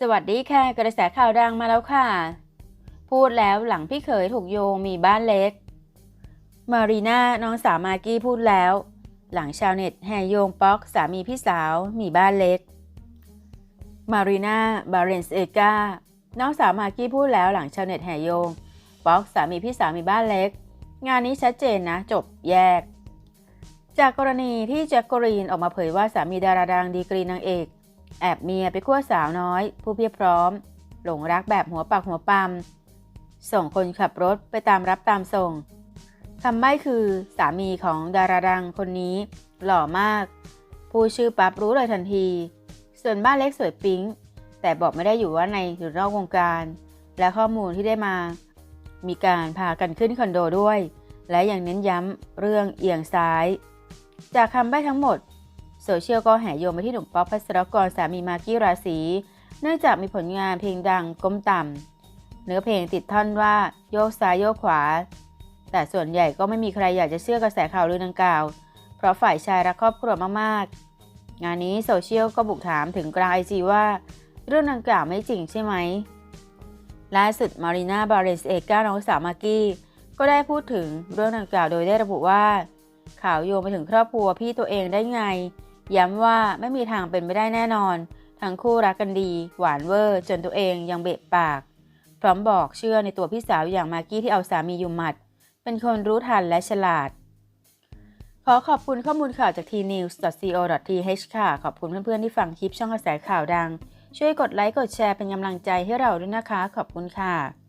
สวัสดีค่ะ กระแสข่าวดังมาแล้วค่ะ พูดแล้วหลังพี่เขยถูกโยงมีบ้านเล็ก มารีน่าน้องสาวมากกี้พูดแล้ว หลังชาวเน็ตแห่โยงป๊อกสามีพี่สาวมีบ้านเล็ก มารีน่าบาเรนสเอกาน้องสาวมากกี้พูดแล้วหลังชาวเน็ตแห่โยงป๊อกสามีพี่สาวมีบ้านเล็ก งานนี้ชัดเจนนะ จบแยก จากกรณีที่แจ็คกรีนออกมาเผยว่าสามีดาราดังดีกรีนางเอก แอบเมียไปขั้วสาวน้อย ผู้เพียบพร้อม หลงรักแบบหัวปักหัวปั๊มส่งคนขับรถไปตามรับตามส่งคำใบ้คือสามีของดาราดังคนนี้ หล่อมาก ผู้ชื่อปั๊บรู้เลยทันที ส่วนบ้านเล็กสวยปิ๊ง แต่บอกไม่ได้อยู่ว่าในหรือนอกวงการ และข้อมูลที่ได้มา มีการพากันขึ้นคอนโดด้วย และยังเน้นย้ำเรื่องเอียงซ้าย จากคำใบ้ทั้งหมด โซเชียลก็แห่โยงไปที่หนุ่มป๊อปพัสรกรสามีมากกี้ราศี เนื่องจากมีผลงานเพลงดังก้มต่ำเนื้อเพลงติดท่อนว่าโยกซ้ายโยกขวา แต่ส่วนใหญ่ก็ไม่มีใครอยากจะเชื่อกระแสข่าวลือดังกล่าว เพราะฝ่ายชายรักครอบครัวมากๆ งานนี้โซเชียลก็บุกถามถึงกลางไอจีว่า เรื่องดังกล่าวไม่จริงใช่ไหมล่าสุดมารีนาบาเรสเอก้าน้องสาวมากกี้ก็ได้พูดถึงเรื่องดังกล่าวโดยได้ระบุว่าข่าวโยงไปถึงครอบครัวพี่ตัวเองได้ไง ย้ำว่าไม่มีทางเป็นไปได้แน่นอน ทั้งคู่รักกันดี หวานเวอร์จนตัวเองยังเบะปาก พร้อมบอกเชื่อในตัวพี่สาวอย่างมากกี้ที่เอาสามีอยู่หมัด เป็นคนรู้ทันและฉลาด ขอขอบคุณข้อมูลข่าวจาก tnews.co.th ค่ะ ขอบคุณเพื่อนๆที่ฟังคลิปช่องกระแสข่าวดัง ช่วยกดไลค์กดแชร์เป็นกำลังใจให้เราด้วยนะคะ ขอบคุณค่ะ